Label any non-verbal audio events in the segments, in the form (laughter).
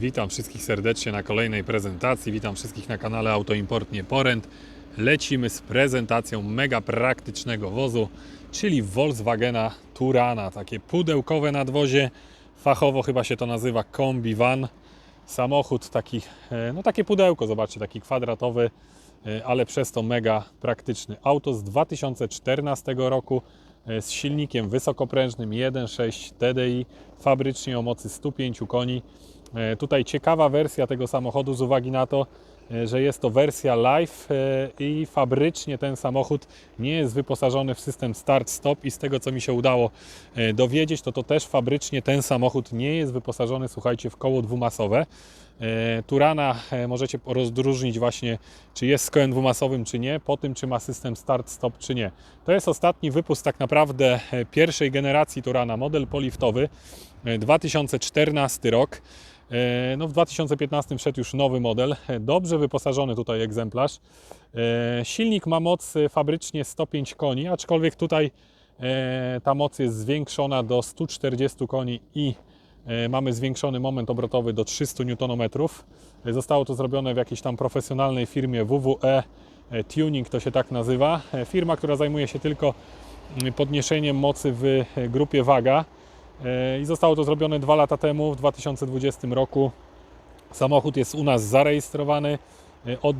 Witam wszystkich serdecznie na kolejnej prezentacji. Witam wszystkich na kanale Autoimport Nie Poręt. Lecimy z prezentacją mega praktycznego wozu, czyli Volkswagena Turana. Takie pudełkowe nadwozie, fachowo chyba się to nazywa kombi van. Samochód taki, e, no takie pudełko, zobaczcie, taki kwadratowy, e, ale przez to mega praktyczny. Auto z 2014 roku e, z silnikiem wysokoprężnym 1.6 TDI, fabrycznie o mocy 105 koni. E, Tutaj ciekawa wersja tego samochodu z uwagi na to, e, że jest to wersja live e, i fabrycznie ten samochód nie jest wyposażony w system start-stop i z tego co mi się udało dowiedzieć, to to też fabrycznie ten samochód nie jest wyposażony, słuchajcie, w koło dwumasowe. Turana możecie rozróżnić właśnie, czy jest z kołem dwumasowym, czy nie, po tym, czy ma system start-stop, czy nie. To jest ostatni wypust tak naprawdę pierwszej generacji Turana, model poliftowy, e, 2014 rok. E, No w 2015 wszedł już nowy model, e, dobrze wyposażony tutaj egzemplarz. E, Silnik ma moc fabrycznie 105 koni, aczkolwiek tutaj ta moc jest zwiększona do 140 koni i mamy zwiększony moment obrotowy do 300 Nm. Zostało to zrobione w jakiejś tam profesjonalnej firmie WWE Tuning, to się tak nazywa. Firma, która zajmuje się tylko mm, podniesieniem mocy w grupie waga. E, I zostało to zrobione dwa lata temu, w 2020 roku. Samochód jest u nas zarejestrowany. E, Od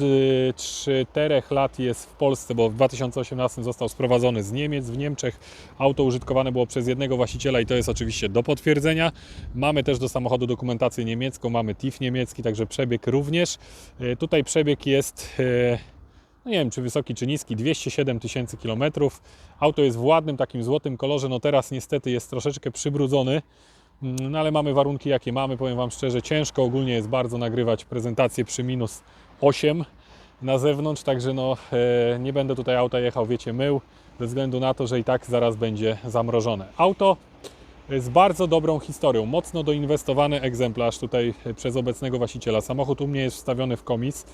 4 lat jest w Polsce, bo w 2018 został sprowadzony z Niemiec. W Niemczech auto użytkowane było przez jednego właściciela i to jest oczywiście do potwierdzenia. Mamy też do samochodu dokumentację niemiecką, mamy TIF niemiecki, także przebieg również. E, Tutaj przebieg jest no nie wiem czy wysoki czy niski, 207 tysięcy kilometrów. Auto jest w ładnym takim złotym kolorze, no teraz niestety jest troszeczkę przybrudzony, Mm, no ale mamy warunki jakie mamy, powiem Wam szczerze, ciężko ogólnie jest bardzo nagrywać prezentację przy minus 8 na zewnątrz, także no e, nie będę tutaj auta jechał, wiecie, mył, ze względu na to, że i tak zaraz będzie zamrożone. Auto z bardzo dobrą historią, mocno doinwestowany egzemplarz tutaj przez obecnego właściciela. Samochód u mnie jest wstawiony w komis.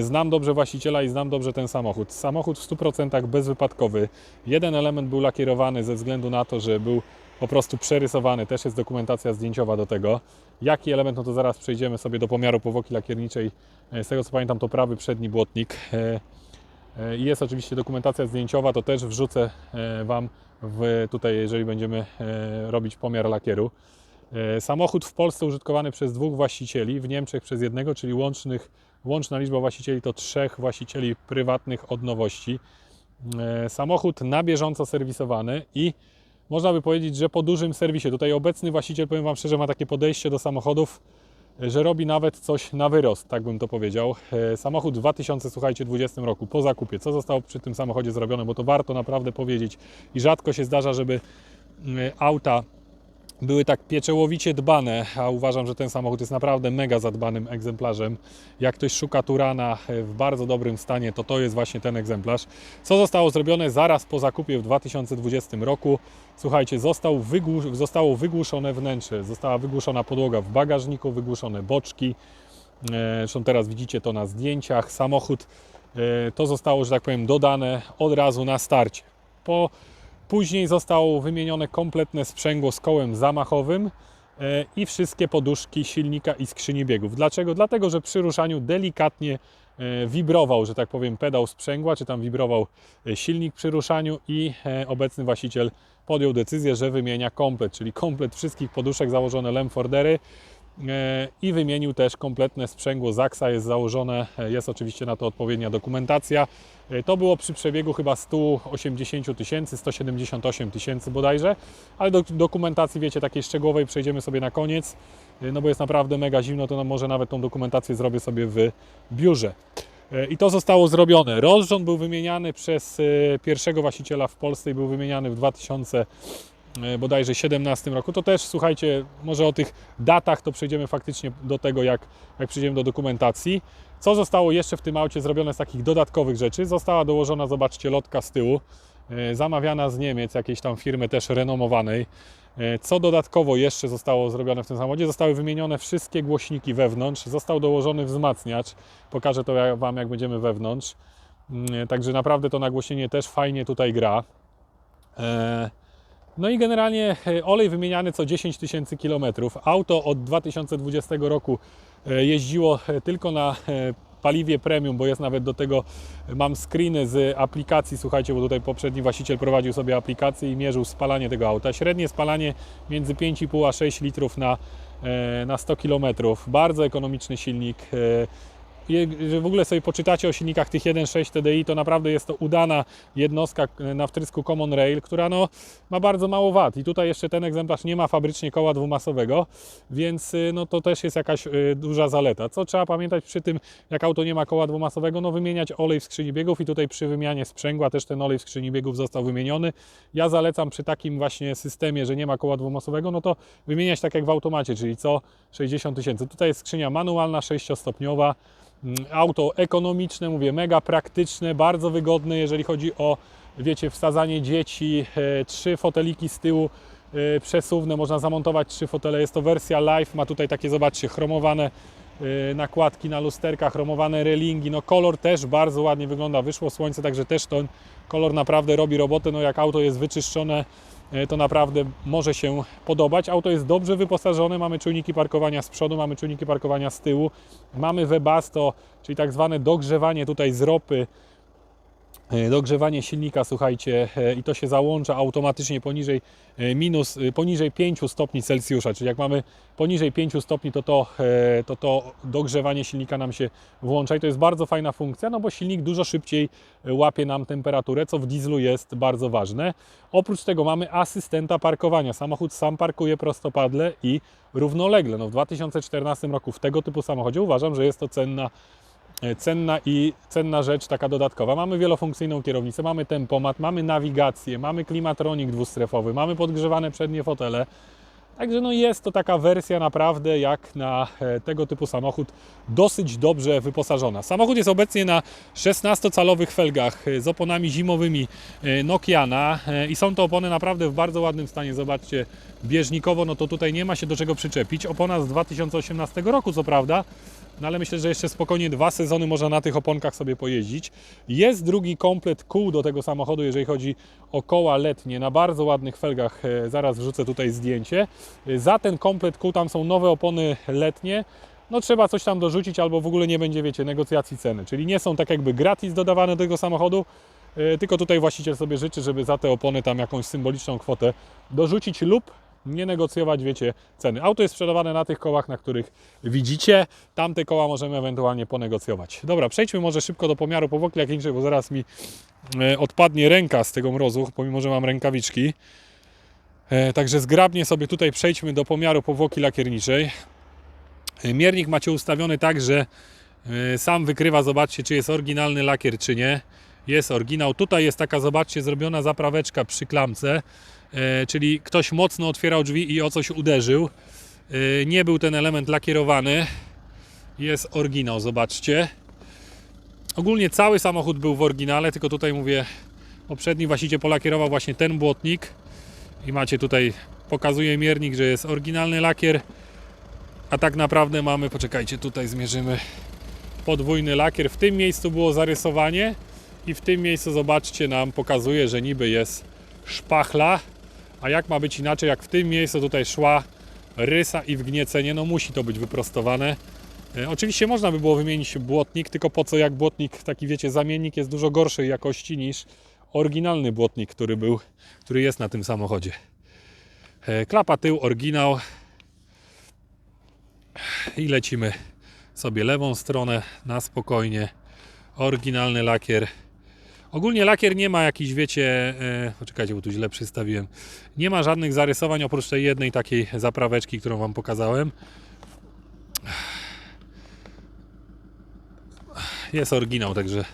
Znam dobrze właściciela i znam dobrze ten samochód. Samochód w 100% bezwypadkowy. Jeden element był lakierowany ze względu na to, że był po prostu przerysowany. Też jest dokumentacja zdjęciowa do tego. Jaki element, no to zaraz przejdziemy sobie do pomiaru powłoki lakierniczej. E, Z tego co pamiętam, to prawy przedni błotnik. E, e, I jest oczywiście dokumentacja zdjęciowa, to też wrzucę Wam w, tutaj, jeżeli będziemy robić pomiar lakieru. Samochód w Polsce użytkowany przez dwóch właścicieli, w Niemczech przez jednego, czyli łącznych, łączna liczba właścicieli to trzech właścicieli prywatnych od nowości. E, Samochód na bieżąco serwisowany i można by powiedzieć, że po dużym serwisie. Tutaj obecny właściciel, powiem Wam szczerze, ma takie podejście do samochodów, e, że robi nawet coś na wyrost, tak bym to powiedział. E, Samochód w 2020 roku po zakupie. Co zostało przy tym samochodzie zrobione, bo to warto naprawdę powiedzieć i rzadko się zdarza, żeby auta były tak pieczołowicie dbane, a uważam, że ten samochód jest naprawdę mega zadbanym egzemplarzem. Jak ktoś szuka Turana w bardzo dobrym stanie, to to jest właśnie ten egzemplarz. Co zostało zrobione zaraz po zakupie w 2020 roku? Słuchajcie, został zostało wygłuszone wnętrze, została wygłuszona podłoga w bagażniku, wygłuszone boczki. Zresztą teraz widzicie to na zdjęciach. Samochód e, to zostało, że tak powiem, dodane od razu na starcie. Po Później zostało wymienione kompletne sprzęgło z kołem zamachowym e, i wszystkie poduszki silnika i skrzyni biegów. Dlaczego? Dlatego, że przy ruszaniu delikatnie e, wibrował, że tak powiem, pedał sprzęgła, czy tam wibrował e, silnik przy ruszaniu i obecny właściciel podjął decyzję, że wymienia komplet, czyli komplet wszystkich poduszek założone Lemfordery i wymienił też kompletne sprzęgło Zaxa jest założone, e, jest oczywiście na to odpowiednia dokumentacja. E, To było przy przebiegu chyba 180 tysięcy, 178 tysięcy bodajże, ale do dokumentacji, wiecie, takiej szczegółowej przejdziemy sobie na koniec, e, no bo jest naprawdę mega zimno, to no może nawet tą dokumentację zrobię sobie w biurze. E, I to zostało zrobione. Rozrząd był wymieniany przez e, pierwszego właściciela w Polsce i był wymieniany w 2000 e, bodajże 17 roku. To też, słuchajcie, może o tych datach to przejdziemy faktycznie do tego, jak, jak przejdziemy do dokumentacji. Co zostało jeszcze w tym aucie zrobione z takich dodatkowych rzeczy? Została dołożona, zobaczcie, lotka z tyłu, e, zamawiana z Niemiec, jakiejś tam firmy też renomowanej. E, Co dodatkowo jeszcze zostało zrobione w tym samochodzie? Zostały wymienione wszystkie głośniki wewnątrz, został dołożony wzmacniacz. Pokażę to Wam, jak będziemy wewnątrz. Mm, Także naprawdę to nagłośnienie też fajnie tutaj gra. No i generalnie e, olej wymieniany co 10 tysięcy kilometrów. Auto od 2020 roku e, jeździło e, tylko na paliwie premium, bo jest nawet do tego, mam screeny z aplikacji, słuchajcie, bo tutaj poprzedni właściciel prowadził sobie aplikację i mierzył spalanie tego auta. Średnie spalanie między 5,5 a 6 litrów na, na 100 kilometrów. Bardzo ekonomiczny silnik. E, że w ogóle sobie poczytacie o silnikach tych 1.6 TDI, to naprawdę jest to udana jednostka e, na wtrysku Common Rail, która no, ma bardzo mało wad. I tutaj jeszcze ten egzemplarz nie ma fabrycznie koła dwumasowego, więc y, no, to też jest jakaś y, duża zaleta. Co trzeba pamiętać przy tym, jak auto nie ma koła dwumasowego? No wymieniać olej w skrzyni biegów i tutaj przy wymianie sprzęgła też ten olej w skrzyni biegów został wymieniony. Ja zalecam przy takim właśnie systemie, że nie ma koła dwumasowego, no to wymieniać tak jak w automacie, czyli co 60 tysięcy. Tutaj jest skrzynia manualna, 6-stopniowa. Mm, Auto ekonomiczne, mówię, mega praktyczne, bardzo wygodne, jeżeli chodzi o, wiecie, wsadzanie dzieci, e, trzy foteliki z tyłu e, przesuwne, można zamontować trzy fotele. Jest to wersja live, ma tutaj takie, zobaczcie, chromowane e, nakładki na lusterkach, chromowane relingi. No kolor też bardzo ładnie wygląda, wyszło słońce, także też ten kolor naprawdę robi robotę. No jak auto jest wyczyszczone, to naprawdę może się podobać. Auto jest dobrze wyposażone, mamy czujniki parkowania z przodu, mamy czujniki parkowania z tyłu, mamy Webasto, czyli tak zwane dogrzewanie tutaj z ropy, E, dogrzewanie silnika, słuchajcie, e, i to się załącza automatycznie poniżej e, minus, e, poniżej 5 stopni Celsjusza, czyli jak mamy poniżej 5 stopni, to to, e, to to dogrzewanie silnika nam się włącza i to jest bardzo fajna funkcja, no bo silnik dużo szybciej e, łapie nam temperaturę, co w dieslu jest bardzo ważne. Oprócz tego mamy asystenta parkowania. Samochód sam parkuje prostopadle i równolegle. No w 2014 roku w tego typu samochodzie uważam, że jest to cenna e, cenna i cenna rzecz taka dodatkowa. Mamy wielofunkcyjną kierownicę, mamy tempomat, mamy nawigację, mamy klimatronik dwustrefowy, mamy podgrzewane przednie fotele. Także no jest to taka wersja naprawdę jak na e, tego typu samochód dosyć dobrze wyposażona. Samochód jest obecnie na 16-calowych felgach e, z oponami zimowymi e, Nokiana e, i są to opony naprawdę w bardzo ładnym stanie. Zobaczcie, bieżnikowo no to tutaj nie ma się do czego przyczepić. Opona z 2018 roku co prawda, no ale myślę, że jeszcze spokojnie dwa sezony można na tych oponkach sobie pojeździć. Jest drugi komplet kół do tego samochodu, jeżeli chodzi o koła letnie na bardzo ładnych felgach. E, Zaraz wrzucę tutaj zdjęcie. E, Za ten komplet kół tam są nowe opony letnie. No trzeba coś tam dorzucić albo w ogóle nie będzie, wiecie, negocjacji ceny. Czyli nie są tak jakby gratis dodawane do tego samochodu, e, tylko tutaj właściciel sobie życzy, żeby za te opony tam jakąś symboliczną kwotę dorzucić lub nie negocjować, wiecie, ceny. Auto jest sprzedawane na tych kołach, na których widzicie. Tamte koła możemy ewentualnie ponegocjować. Dobra, przejdźmy może szybko do pomiaru powłoki lakierniczej, bo zaraz mi e, odpadnie ręka z tego mrozu, pomimo, że mam rękawiczki. E, Także zgrabnie sobie tutaj przejdźmy do pomiaru powłoki lakierniczej. E, Miernik macie ustawiony tak, że sam wykrywa, zobaczcie, czy jest oryginalny lakier, czy nie. Jest oryginał. Tutaj jest taka, zobaczcie, zrobiona zapraweczka przy klamce, czyli ktoś mocno otwierał drzwi i o coś uderzył. E, Nie był ten element lakierowany. Jest oryginał, zobaczcie. Ogólnie cały samochód był w oryginale, tylko tutaj mówię, poprzedni właściciel polakierował właśnie ten błotnik i macie tutaj, pokazuje miernik, że jest oryginalny lakier, a tak naprawdę mamy, poczekajcie, tutaj zmierzymy podwójny lakier. W tym miejscu było zarysowanie i w tym miejscu, zobaczcie, nam pokazuje, że niby jest szpachla, a jak ma być inaczej, jak w tym miejscu tutaj szła rysa i wgniecenie, no musi to być wyprostowane. E, Oczywiście można by było wymienić błotnik, tylko po co jak błotnik, taki wiecie, zamiennik jest dużo gorszej jakości niż oryginalny błotnik, który był, który jest na tym samochodzie. E, Klapa tył, oryginał. I lecimy sobie lewą stronę na spokojnie. Oryginalny lakier. Ogólnie lakier nie ma jakichś, wiecie, e, poczekajcie, bo tu źle przystawiłem. Nie ma żadnych zarysowań oprócz tej jednej takiej zapraweczki, którą Wam pokazałem. Jest oryginał, także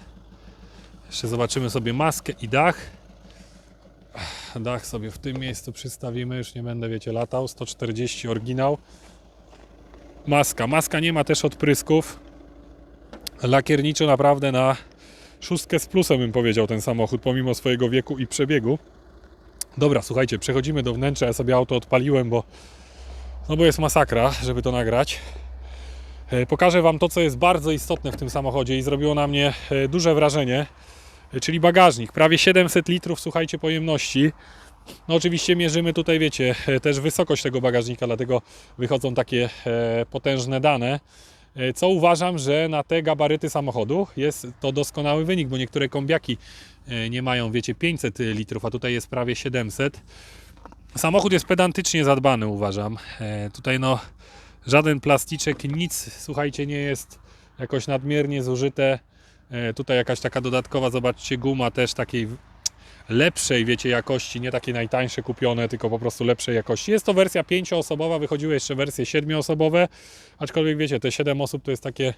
jeszcze zobaczymy sobie maskę i dach. Dach sobie w tym miejscu przystawimy, już nie będę, wiecie, latał. 140 oryginał. Maska. Maska nie ma też odprysków. Lakierniczo naprawdę na szóstkę z plusem bym powiedział ten samochód, pomimo swojego wieku i przebiegu. Dobra, słuchajcie, przechodzimy do wnętrza. Ja sobie auto odpaliłem, bo, no bo jest masakra, żeby to nagrać. E, Pokażę Wam to, co jest bardzo istotne w tym samochodzie i zrobiło na mnie e, duże wrażenie, e, czyli bagażnik. Prawie 700 litrów, słuchajcie, pojemności. No oczywiście mierzymy tutaj, wiecie, też wysokość tego bagażnika, dlatego wychodzą takie potężne dane. E, Co uważam, że na te gabaryty samochodu jest to doskonały wynik, bo niektóre kombiaki e, nie mają, wiecie, 500 litrów, a tutaj jest prawie 700. Samochód jest pedantycznie zadbany, uważam. E, Tutaj no żaden plasticzek, nic, słuchajcie, nie jest jakoś nadmiernie zużyte. Tutaj jakaś taka dodatkowa, zobaczcie, guma też takiej lepszej, wiecie, jakości, nie takie najtańsze kupione, tylko po prostu lepszej jakości. Jest to wersja pięcioosobowa, wychodziły jeszcze wersje siedmioosobowe, aczkolwiek wiecie, te 7 osób to jest takie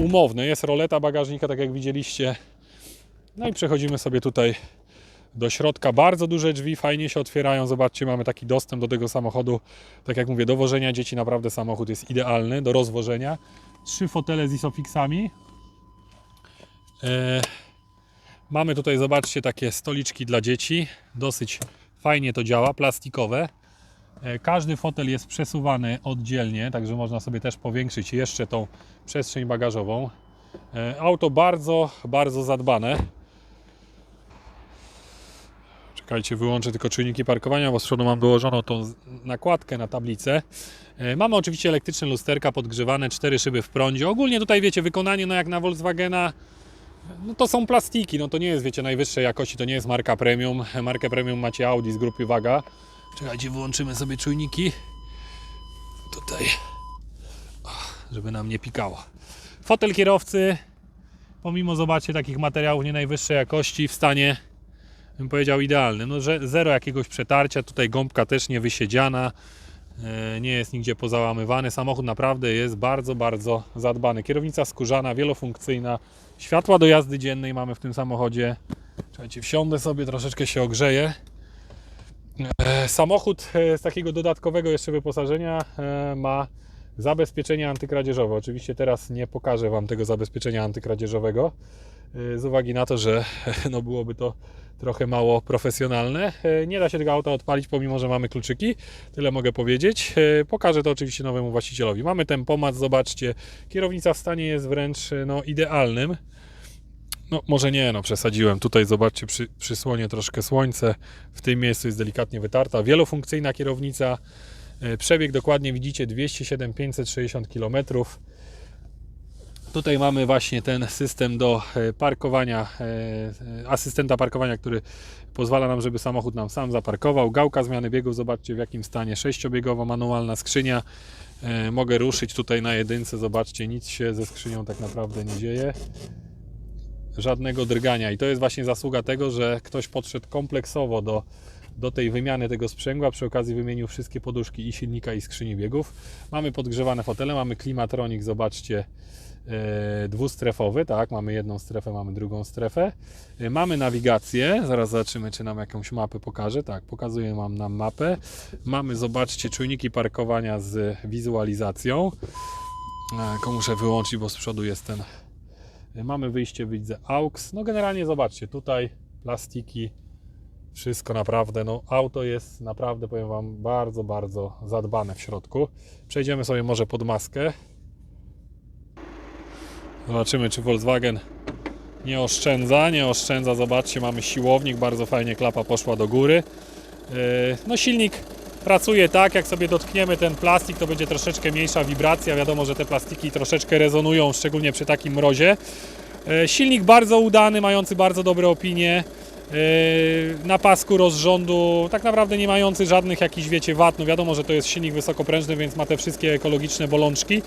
umowne. Jest roleta bagażnika, tak jak widzieliście. No i przechodzimy sobie tutaj do środka. Bardzo duże drzwi, fajnie się otwierają. Zobaczcie, mamy taki dostęp do tego samochodu. Tak jak mówię, do wożenia dzieci naprawdę samochód jest idealny do rozwożenia. Trzy fotele z isofixami. E, Mamy tutaj, zobaczcie, takie stoliczki dla dzieci. Dosyć fajnie to działa, plastikowe. E, Każdy fotel jest przesuwany oddzielnie, także można sobie też powiększyć jeszcze tą przestrzeń bagażową. E, Auto bardzo, bardzo zadbane. Czekajcie, wyłączę tylko czujniki parkowania, bo z przodu mam dołożoną tą nakładkę na tablicę. E, Mamy oczywiście elektryczne lusterka podgrzewane, cztery szyby w prądzie. Ogólnie tutaj wiecie, wykonanie no jak na Volkswagena no to są plastiki, no to nie jest, wiecie, najwyższej jakości, to nie jest marka premium. Markę premium macie Audi z grupy Waga. Czekajcie, wyłączymy sobie czujniki. Tutaj, żeby nam nie pikało. Fotel kierowcy, pomimo, zobaczcie, takich materiałów nie najwyższej jakości, w stanie, bym powiedział, idealny. No, że zero jakiegoś przetarcia, tutaj gąbka też nie wysiedziana. E, Nie jest nigdzie pozałamywany. Samochód naprawdę jest bardzo, bardzo zadbany. Kierownica skórzana, wielofunkcyjna. Światła do jazdy dziennej mamy w tym samochodzie. Czekajcie, wsiądę sobie, troszeczkę się ogrzeję. E, Samochód e, z takiego dodatkowego jeszcze wyposażenia e, ma zabezpieczenie antykradzieżowe. Oczywiście teraz nie pokażę Wam tego zabezpieczenia antykradzieżowego z uwagi na to, że (laughs) no byłoby to trochę mało profesjonalne. E, Nie da się tego auta odpalić, pomimo że mamy kluczyki. Tyle mogę powiedzieć. E, Pokażę to oczywiście nowemu właścicielowi. Mamy tempomat, zobaczcie. Kierownica w stanie jest wręcz e, no, idealnym. No może nie, no przesadziłem. Tutaj zobaczcie przy, przysłonie troszkę słońce. W tym miejscu jest delikatnie wytarta. Wielofunkcyjna kierownica. Przebieg dokładnie widzicie 207 560 km. Tutaj mamy właśnie ten system do e, parkowania, e, e, asystenta parkowania, który pozwala nam, żeby samochód nam sam zaparkował. Gałka zmiany biegów, zobaczcie w jakim stanie. Sześciobiegowa manualna skrzynia. Mogę ruszyć tutaj na jedynce, zobaczcie, nic się ze skrzynią tak naprawdę nie dzieje. Żadnego drgania i to jest właśnie zasługa tego, że ktoś podszedł kompleksowo do, do tej wymiany tego sprzęgła, przy okazji wymienił wszystkie poduszki i silnika i skrzyni biegów. Mamy podgrzewane fotele, mamy klimatronik, zobaczcie, dwustrefowy, tak, mamy jedną strefę, mamy drugą strefę. E, Mamy nawigację, zaraz zobaczymy, czy nam jakąś mapę pokaże. Tak, pokazuje nam, nam mapę. Mamy, zobaczcie, czujniki parkowania z wizualizacją. E, Tylko muszę wyłączyć, bo z przodu jest ten. E, Mamy wyjście, widzę AUX. No generalnie zobaczcie, tutaj plastiki, wszystko naprawdę, no auto jest naprawdę, powiem Wam, bardzo, bardzo zadbane w środku. Przejdziemy sobie może pod maskę. Zobaczymy, czy Volkswagen nie oszczędza. Nie oszczędza, zobaczcie, mamy siłownik, bardzo fajnie klapa poszła do góry. Yy, No silnik pracuje tak, jak sobie dotkniemy ten plastik, to będzie troszeczkę mniejsza wibracja. Wiadomo, że te plastiki troszeczkę rezonują, szczególnie przy takim mrozie. Yy, Silnik bardzo udany, mający bardzo dobre opinie. Yy, Na pasku rozrządu, tak naprawdę nie mający żadnych jakichś, wiecie, wad. No wiadomo, że to jest silnik wysokoprężny, więc ma te wszystkie ekologiczne bolączki,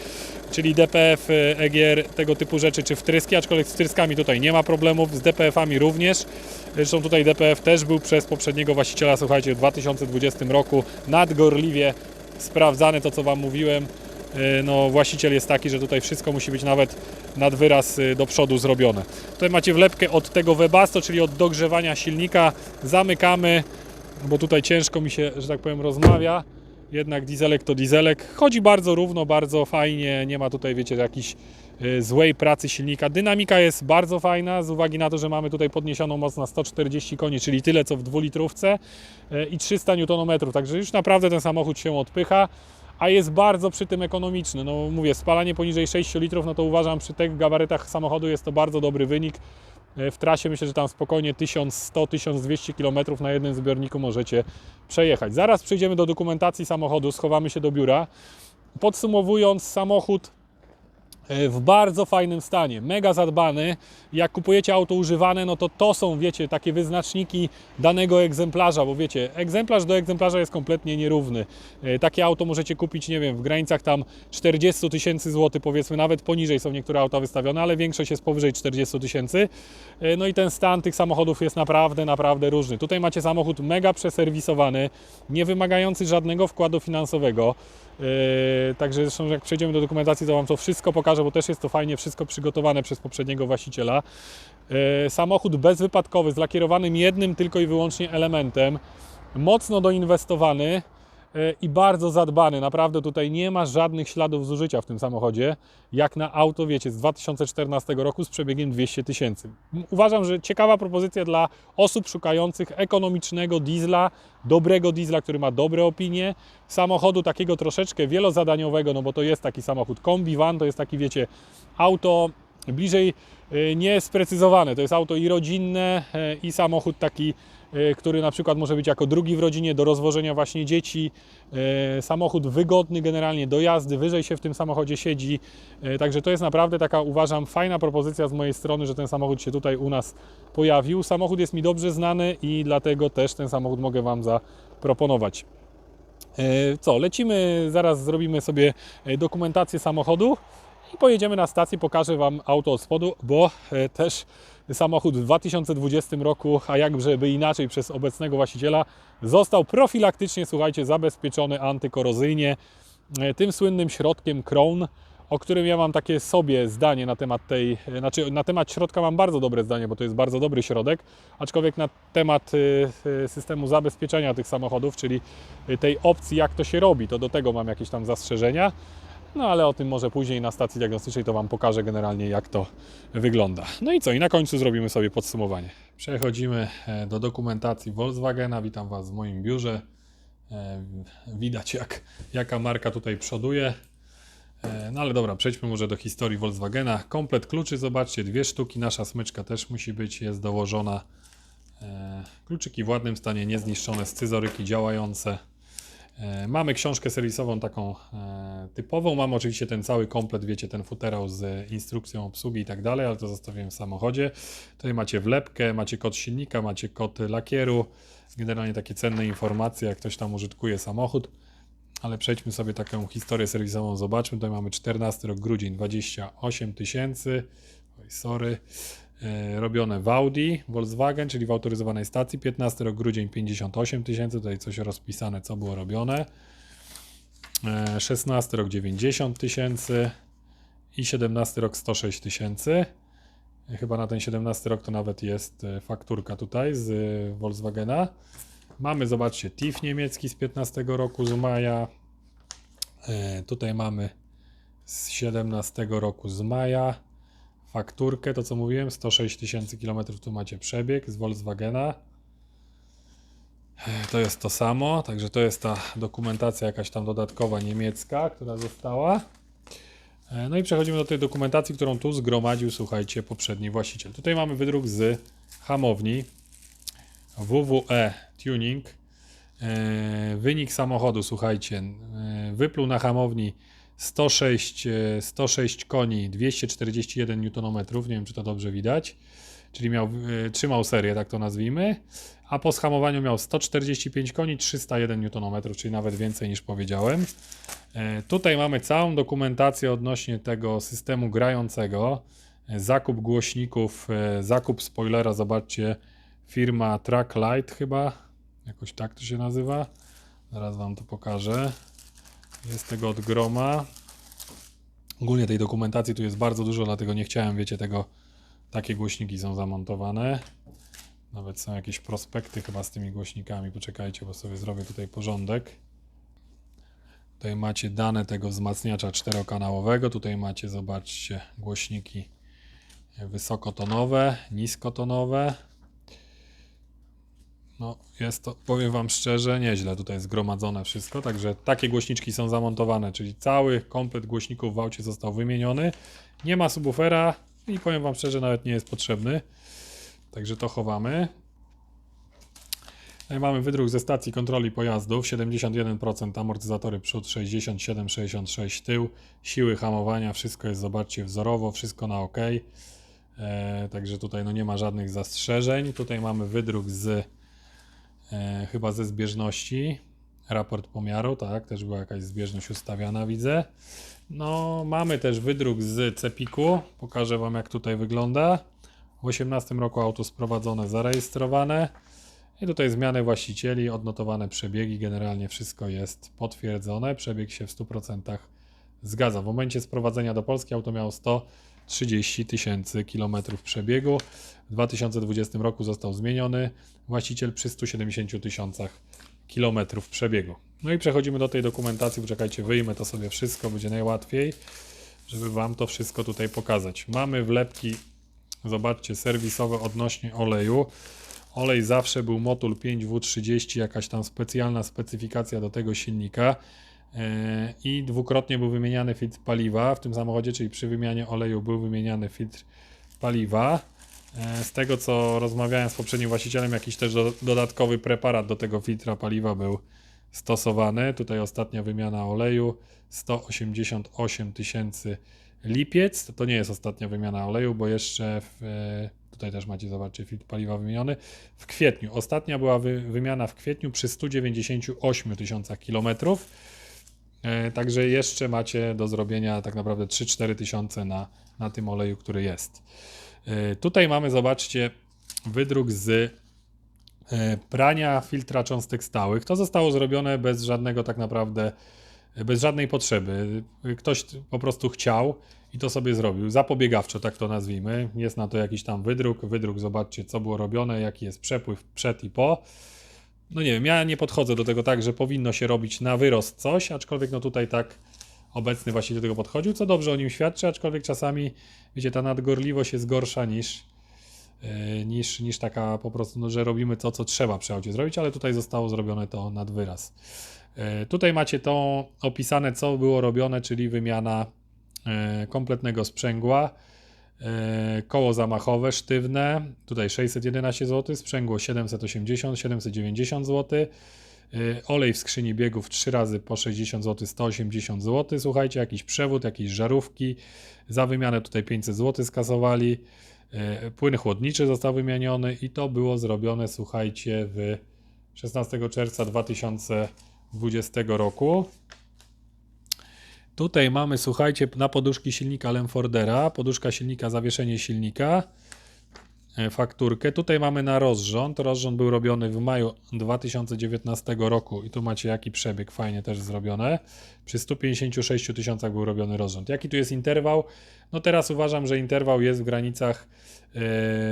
czyli DPF, yy, EGR, tego typu rzeczy, czy wtryski, aczkolwiek z wtryskami tutaj nie ma problemów, z DPF-ami również. Zresztą tutaj DPF też był przez poprzedniego właściciela, słuchajcie, w 2020 roku nadgorliwie sprawdzany, to co Wam mówiłem. Yy, No, właściciel jest taki, że tutaj wszystko musi być nawet nad wyraz yy, do przodu zrobione. Tutaj macie wlepkę od tego Webasto, czyli od dogrzewania silnika. Zamykamy, bo tutaj ciężko mi się, że tak powiem, rozmawia. Jednak dieselek to dieselek. Chodzi bardzo równo, bardzo fajnie. Nie ma tutaj, wiecie, jakiejś y, złej pracy silnika. Dynamika jest bardzo fajna z uwagi na to, że mamy tutaj podniesioną moc na 140 koni, czyli tyle co w dwulitrówce y, i 300 Nm. Także już naprawdę ten samochód się odpycha a jest bardzo przy tym ekonomiczny. No mówię, spalanie poniżej 6 litrów, no to uważam przy tych gabarytach samochodu jest to bardzo dobry wynik. E, W trasie myślę, że tam spokojnie 1100-1200 km na jednym zbiorniku możecie przejechać. Zaraz przejdziemy do dokumentacji samochodu, schowamy się do biura. Podsumowując, samochód w bardzo fajnym stanie, mega zadbany. Jak kupujecie auto używane, no to to są, wiecie, takie wyznaczniki danego egzemplarza, bo wiecie, egzemplarz do egzemplarza jest kompletnie nierówny. E, Takie auto możecie kupić, nie wiem, w granicach tam 40 tysięcy złotych, powiedzmy, nawet poniżej są niektóre auta wystawione, ale większość jest powyżej 40 tysięcy. E, No i ten stan tych samochodów jest naprawdę, naprawdę różny. Tutaj macie samochód mega przeserwisowany, nie wymagający żadnego wkładu finansowego. Yy, Także zresztą jak przejdziemy do dokumentacji, to Wam to wszystko pokażę, bo też jest to fajnie wszystko przygotowane przez poprzedniego właściciela. Yy, Samochód bezwypadkowy z lakierowanym jednym tylko i wyłącznie elementem, mocno doinwestowany i bardzo zadbany. Naprawdę tutaj nie ma żadnych śladów zużycia w tym samochodzie, jak na auto, wiecie, z 2014 roku z przebiegiem 200 tysięcy. Uważam, że ciekawa propozycja dla osób szukających ekonomicznego diesla, dobrego diesla, który ma dobre opinie, samochodu takiego troszeczkę wielozadaniowego, no bo to jest taki samochód kombi van, to jest taki, wiecie, auto bliżej y, nie sprecyzowane. To jest auto i rodzinne, e, i samochód taki, e, który na przykład może być jako drugi w rodzinie do rozwożenia właśnie dzieci. Samochód wygodny generalnie do jazdy, wyżej się w tym samochodzie siedzi. Także to jest naprawdę taka, uważam, fajna propozycja z mojej strony, że ten samochód się tutaj u nas pojawił. Samochód jest mi dobrze znany i dlatego też ten samochód mogę Wam zaproponować. Co, lecimy, zaraz zrobimy sobie dokumentację samochodu i pojedziemy na stację, pokażę Wam auto od spodu, bo e, też samochód w 2020 roku, a jakżeby inaczej przez obecnego właściciela, został profilaktycznie, słuchajcie, zabezpieczony antykorozyjnie e, tym słynnym środkiem Crown, o którym ja mam takie sobie zdanie na temat tej, e, znaczy na temat środka mam bardzo dobre zdanie, bo to jest bardzo dobry środek, aczkolwiek na temat systemu zabezpieczenia tych samochodów, czyli tej opcji jak to się robi, to do tego mam jakieś tam zastrzeżenia. No ale o tym może później na stacji diagnostycznej to Wam pokażę generalnie jak to wygląda. No i co? I na końcu zrobimy sobie podsumowanie. Przechodzimy e, do dokumentacji Volkswagena. Witam Was w moim biurze. E, Widać jak, jaka marka tutaj przoduje. E, No ale dobra, przejdźmy może do historii Volkswagena. Komplet kluczy, zobaczcie, dwie sztuki. Nasza smyczka też musi być, jest dołożona. Kluczyki w ładnym stanie, niezniszczone, scyzoryki działające. E, Mamy książkę serwisową taką e, typową. Mamy oczywiście ten cały komplet, wiecie, ten futerał z instrukcją obsługi i tak dalej, ale to zostawiłem w samochodzie. Tutaj macie wlepkę, macie kod silnika, macie kod lakieru. Generalnie takie cenne informacje, jak ktoś tam użytkuje samochód. Ale przejdźmy sobie taką historię serwisową, zobaczmy. Tutaj mamy 14 rok, grudzień 28 tysięcy. Oj, sorry. E, robione w Audi, Volkswagen, czyli w autoryzowanej stacji. 15 rok, grudzień 58 tysięcy. Tutaj coś rozpisane, co było robione. E, 16 rok 90 tysięcy i 17 rok 106 tysięcy. E, Chyba na ten 17 rok to nawet jest e, fakturka tutaj z e, Volkswagena. Mamy, zobaczcie, TIF niemiecki z 15 roku z maja. E, Tutaj mamy z 17 roku z maja fakturkę, to co mówiłem, 106 tysięcy kilometrów tu macie przebieg z Volkswagena. To jest to samo, także to jest ta dokumentacja jakaś tam dodatkowa niemiecka, która została. E, No i przechodzimy do tej dokumentacji, którą tu zgromadził, słuchajcie, poprzedni właściciel. Tutaj mamy wydruk z hamowni WWE Tuning. E, Wynik samochodu, słuchajcie, e, wypluł na hamowni 106, e, 106 koni, 241 Nm, nie wiem czy to dobrze widać, czyli miał, e, trzymał serię, tak to nazwijmy, a po schamowaniu miał 145 koni, 301 Nm, czyli nawet więcej niż powiedziałem. E, Tutaj mamy całą dokumentację odnośnie tego systemu grającego, E, zakup głośników, e, zakup spoilera, zobaczcie, firma Tracklight chyba, jakoś tak to się nazywa, zaraz Wam to pokażę. Jest tego od groma. Ogólnie tej dokumentacji tu jest bardzo dużo, dlatego nie chciałem, wiecie, tego. Takie głośniki są zamontowane. Nawet są jakieś prospekty chyba z tymi głośnikami. Poczekajcie, bo sobie zrobię tutaj porządek. Tutaj macie dane tego wzmacniacza czterokanałowego. Tutaj macie, zobaczcie, głośniki wysokotonowe, niskotonowe. No, jest to, powiem Wam szczerze, nieźle tutaj zgromadzone wszystko, także takie głośniczki są zamontowane, czyli cały komplet głośników w aucie został wymieniony. Nie ma subwoofera i powiem Wam szczerze, nawet nie jest potrzebny. Także to chowamy. Tutaj mamy wydruk ze stacji kontroli pojazdów, 71% amortyzatory przód, 67-66 tył, siły hamowania, wszystko jest, zobaczcie, wzorowo, wszystko na ok. E, także tutaj no nie ma żadnych zastrzeżeń. Tutaj mamy wydruk z e, chyba ze zbieżności, raport pomiaru, tak, też była jakaś zbieżność ustawiana, widzę. No, mamy też wydruk z cepiku, pokażę Wam jak tutaj wygląda. W 2018 roku auto sprowadzone, zarejestrowane. I tutaj zmiany właścicieli, odnotowane przebiegi, generalnie wszystko jest potwierdzone. Przebieg się w 100% zgadza. W momencie sprowadzenia do Polski auto miało 130 tysięcy kilometrów przebiegu. W 2020 roku został zmieniony właściciel przy 170 tysiącach kilometrów przebiegu. No i przechodzimy do tej dokumentacji. Poczekajcie, wyjmę to sobie wszystko, będzie najłatwiej, żeby Wam to wszystko tutaj pokazać. Mamy wlepki, zobaczcie, serwisowe odnośnie oleju. Olej zawsze był Motul 5W30, jakaś tam specjalna specyfikacja do tego silnika. E, I dwukrotnie był wymieniany filtr paliwa w tym samochodzie, czyli przy wymianie oleju był wymieniany filtr paliwa. E, Z tego co rozmawiałem z poprzednim właścicielem, jakiś też do, dodatkowy preparat do tego filtra paliwa był stosowany. Tutaj ostatnia wymiana oleju 188 tysięcy lipiec. To nie jest ostatnia wymiana oleju, bo jeszcze w, e, tutaj też macie, zobaczcie, filtr paliwa wymieniony w kwietniu. Ostatnia była wy, wymiana w kwietniu przy 198 tysiącach kilometrów. E, Także jeszcze macie do zrobienia tak naprawdę 3-4 tysiące na, na tym oleju, który jest. E, Tutaj mamy, zobaczcie, wydruk z e, prania filtra cząstek stałych. To zostało zrobione bez żadnego tak naprawdę, bez żadnej potrzeby. Ktoś po prostu chciał i to sobie zrobił. Zapobiegawczo, tak to nazwijmy. Jest na to jakiś tam wydruk. Wydruk, zobaczcie, co było robione, jaki jest przepływ przed i po. No nie wiem, ja nie podchodzę do tego tak, że powinno się robić na wyrost coś, aczkolwiek no tutaj tak obecny właściciel do tego podchodził, co dobrze o nim świadczy, aczkolwiek czasami, wiecie, ta nadgorliwość jest gorsza niż, yy, niż, niż taka po prostu, no, że robimy to, co trzeba przy aucie zrobić, ale tutaj zostało zrobione to nad wyraz. Yy, tutaj macie to opisane, co było robione, czyli wymiana yy, kompletnego sprzęgła, Koło zamachowe sztywne, tutaj 611 zł, sprzęgło 780, 790 zł. E, Olej w skrzyni biegów 3 razy po 60 zł, 180 zł. Słuchajcie, jakiś przewód, jakieś żarówki. Za wymianę tutaj 500 zł skasowali. E, Płyn chłodniczy został wymieniony i to było zrobione, słuchajcie, w 16 czerwca 2020 roku. Tutaj mamy, słuchajcie, na poduszki silnika Lemfordera, poduszka silnika, zawieszenie silnika, e, fakturkę. Tutaj mamy na rozrząd. Rozrząd był robiony w maju 2019 roku i tu macie jaki przebieg, fajnie też zrobione. Przy 156 tysiącach był robiony rozrząd. Jaki tu jest interwał? No teraz uważam, że interwał jest w granicach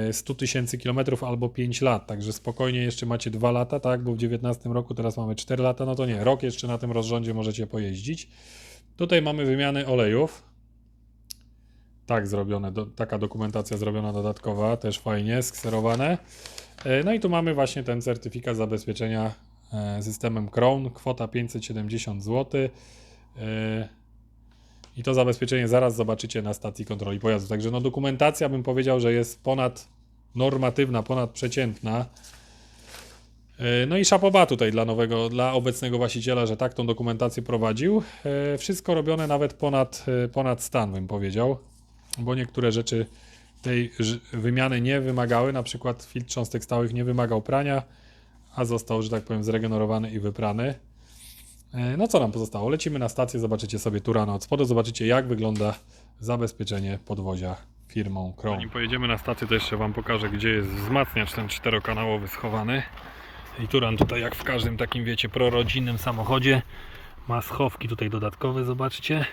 e, 100 tysięcy kilometrów albo 5 lat, także spokojnie jeszcze macie 2 lata, tak, bo w 2019 roku teraz mamy 4 lata, no to nie, rok jeszcze na tym rozrządzie możecie pojeździć. Tutaj mamy wymiany olejów. Tak zrobione, do, taka dokumentacja zrobiona dodatkowa, też fajnie, skserowane. E, No i tu mamy właśnie ten certyfikat zabezpieczenia e, systemem Crown, kwota 570 zł. E, I to zabezpieczenie zaraz zobaczycie na stacji kontroli pojazdu. Także no dokumentacja bym powiedział, że jest ponad normatywna, ponad przeciętna. E, No i szapoba tutaj dla nowego, dla obecnego właściciela, że tak tą dokumentację prowadził. E, Wszystko robione nawet ponad, e, ponad stan, bym powiedział, bo niektóre rzeczy tej wymiany nie wymagały, na przykład filtr cząstek stałych nie wymagał prania, a został, że tak powiem, zregenerowany i wyprany. No co nam pozostało? Lecimy na stację, zobaczycie sobie Turana od spodu, zobaczycie jak wygląda zabezpieczenie podwozia firmą Crown. Zanim pojedziemy na stację, to jeszcze Wam pokażę, gdzie jest wzmacniacz ten czterokanałowy schowany. I Turan tutaj jak w każdym takim wiecie prorodzinnym samochodzie ma schowki tutaj dodatkowe, zobaczcie.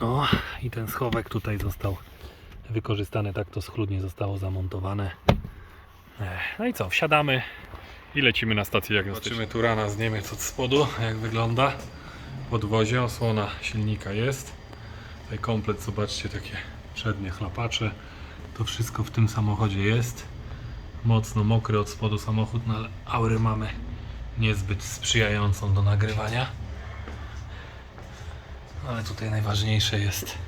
O, i ten schowek tutaj został wykorzystany, tak to schludnie zostało zamontowane. No i co, wsiadamy i lecimy na stację diagnostyczną. Zobaczymy Turana z Niemiec od spodu, jak wygląda. Podwozie, osłona silnika jest. Tutaj komplet, zobaczcie, takie przednie chlapacze. To wszystko w tym samochodzie jest mocno mokry od spodu samochód, no ale aury mamy niezbyt sprzyjającą do nagrywania. Ale tutaj najważniejsze jest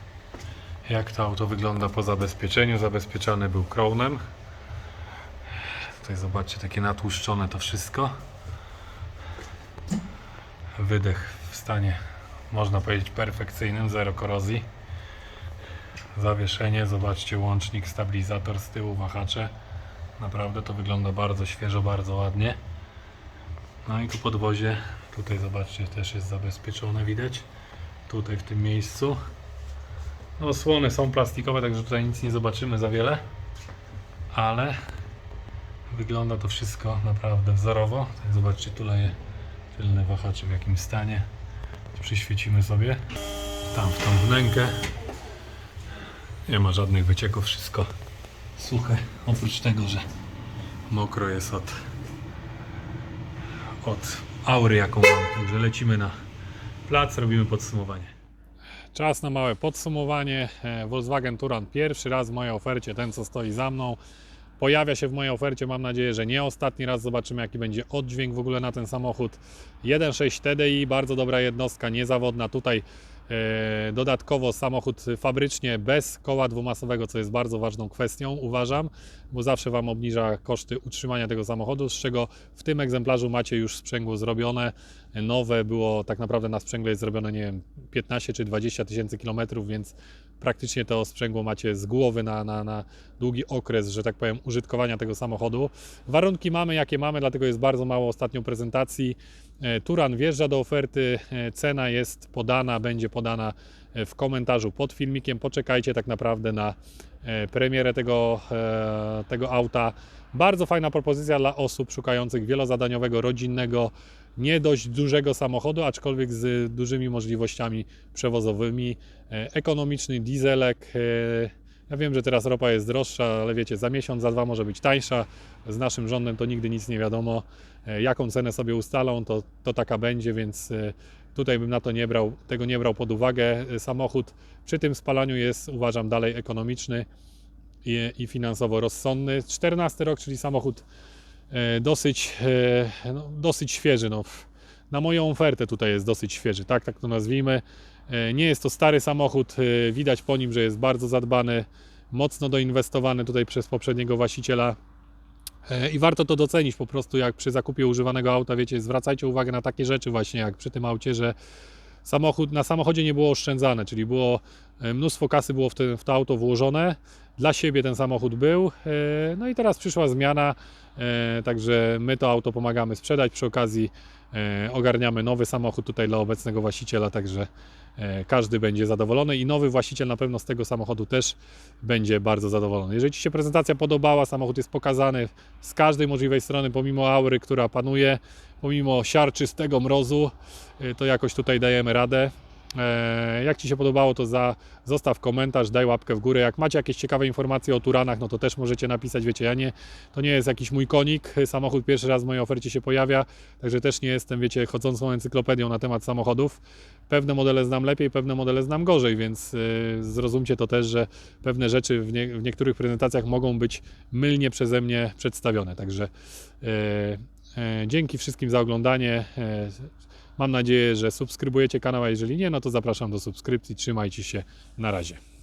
jak to auto wygląda po zabezpieczeniu. Zabezpieczany był Crownem. Tutaj zobaczcie, takie natłuszczone to wszystko. Wydech w stanie, można powiedzieć, perfekcyjnym, zero korozji. Zawieszenie, zobaczcie, łącznik, stabilizator z tyłu, wahacze. Naprawdę to wygląda bardzo świeżo, bardzo ładnie. No i tu podwozie, tutaj zobaczcie, też jest zabezpieczone, widać. Tutaj w tym miejscu. No słony są plastikowe, także tutaj nic nie zobaczymy za wiele. Ale wygląda to wszystko naprawdę wzorowo. Tutaj zobaczcie, tu leje tylne wahacze w jakim stanie. Przyświecimy sobie. Tam w tą wnękę. Nie ma żadnych wycieków, wszystko suche. Oprócz tego, że mokro jest od, od aury, jaką mam. Także lecimy na plac, robimy podsumowanie. Czas na małe podsumowanie. E, Volkswagen Touran pierwszy raz w mojej ofercie, ten co stoi za mną. Pojawia się w mojej ofercie, mam nadzieję, że nie ostatni raz. Zobaczymy jaki będzie oddźwięk w ogóle na ten samochód. 1.6 TDI, bardzo dobra jednostka, niezawodna. Tutaj dodatkowo samochód fabrycznie bez koła dwumasowego, co jest bardzo ważną kwestią, uważam, bo zawsze Wam obniża koszty utrzymania tego samochodu, z czego w tym egzemplarzu macie już sprzęgło zrobione. Nowe było tak naprawdę na sprzęgle jest zrobione, nie wiem, 15 czy 20 tysięcy kilometrów, więc praktycznie to sprzęgło macie z głowy na, na, na długi okres, że tak powiem, użytkowania tego samochodu. Warunki mamy, jakie mamy, dlatego jest bardzo mało ostatnio prezentacji. E, Turan wjeżdża do oferty, e, cena jest podana, będzie podana e, w komentarzu pod filmikiem. Poczekajcie tak naprawdę na premierę tego, tego auta. Bardzo fajna propozycja dla osób szukających wielozadaniowego, rodzinnego, nie dość dużego samochodu, aczkolwiek z dużymi możliwościami przewozowymi. Ekonomiczny dieselek. Ja wiem, że teraz ropa jest droższa, ale wiecie, za miesiąc, za dwa może być tańsza. Z naszym rządem to nigdy nic nie wiadomo. E, Jaką cenę sobie ustalą, to, to taka będzie, więc e, tutaj bym na to nie brał, tego nie brał pod uwagę. E, Samochód przy tym spalaniu jest, uważam, dalej ekonomiczny i, i finansowo rozsądny. 14 rok, czyli samochód dosyć, no, dosyć świeży. No. Na moją ofertę tutaj jest dosyć świeży, tak, tak to nazwijmy. E, Nie jest to stary samochód, e, widać po nim, że jest bardzo zadbany, mocno doinwestowany tutaj przez poprzedniego właściciela. E, I warto to docenić po prostu, jak przy zakupie używanego auta, wiecie, zwracajcie uwagę na takie rzeczy właśnie, jak przy tym aucie, że samochód, na samochodzie nie było oszczędzane, czyli było mnóstwo kasy było w, te, w to auto włożone, dla siebie ten samochód był, e, no i teraz przyszła zmiana, e, także my to auto pomagamy sprzedać, przy okazji e, ogarniamy nowy samochód tutaj dla obecnego właściciela, także każdy będzie zadowolony i nowy właściciel na pewno z tego samochodu też będzie bardzo zadowolony. Jeżeli Ci się prezentacja podobała, samochód jest pokazany z każdej możliwej strony, pomimo aury, która panuje, pomimo siarczystego mrozu, to jakoś tutaj dajemy radę. E, Jak Ci się podobało, to za, zostaw komentarz, daj łapkę w górę. Jak macie jakieś ciekawe informacje o Turanach, no to też możecie napisać. Wiecie, ja nie, to nie jest jakiś mój konik. Samochód pierwszy raz w mojej ofercie się pojawia, także też nie jestem, wiecie, chodzącą encyklopedią na temat samochodów. Pewne modele znam lepiej, pewne modele znam gorzej, więc y, zrozumcie to też, że pewne rzeczy w, nie, w niektórych prezentacjach mogą być mylnie przeze mnie przedstawione. Także y, y, dzięki wszystkim za oglądanie. Y, Mam nadzieję, że subskrybujecie kanał, a jeżeli nie, no to zapraszam do subskrypcji. Trzymajcie się. Na razie.